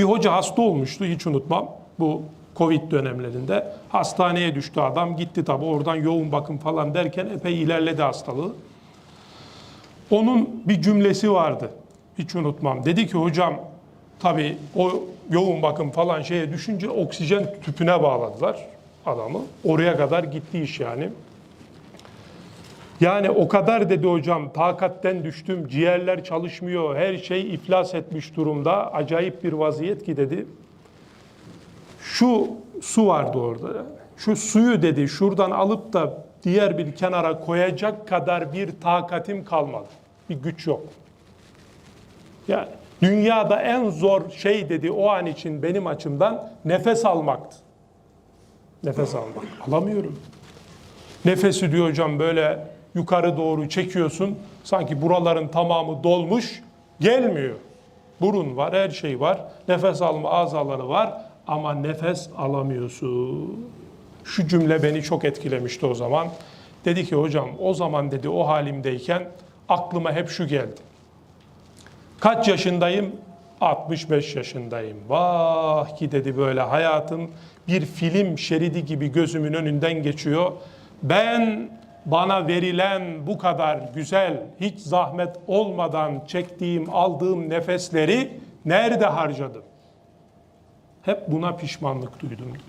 Bir hoca hasta olmuştu hiç unutmam. Bu Covid dönemlerinde hastaneye düştü adam gitti tabi oradan yoğun bakım falan derken epey ilerledi hastalığı. Onun bir cümlesi vardı. Hiç unutmam. Dedi ki hocam tabii o yoğun bakım falan şeye düşünce oksijen tüpüne bağladılar adamı. Oraya kadar gitti iş yani. Yani o kadar dedi hocam takatten düştüm, ciğerler çalışmıyor, her şey iflas etmiş durumda. Acayip bir vaziyet ki dedi. Şu su vardı orada. Şu suyu dedi şuradan alıp da diğer bir kenara koyacak kadar bir takatim kalmadı. Bir güç yok. Yani dünyada en zor şey dedi o an için benim açımdan nefes almaktı. Nefes almak. Alamıyorum. Nefesi diyor hocam böyle yukarı doğru çekiyorsun. Sanki buraların tamamı dolmuş. Gelmiyor. Burun var, her şey var. Nefes alma azaları var ama nefes alamıyorsun. Şu cümle beni çok etkilemişti o zaman. Dedi ki hocam o zaman dedi o halimdeyken aklıma hep şu geldi. Kaç yaşındayım? 65 yaşındayım. Vah ki dedi böyle hayatım bir film şeridi gibi gözümün önünden geçiyor. Ben bana verilen bu kadar güzel, hiç zahmet olmadan çektiğim, aldığım nefesleri nerede harcadım? Hep buna pişmanlık duydum diyor.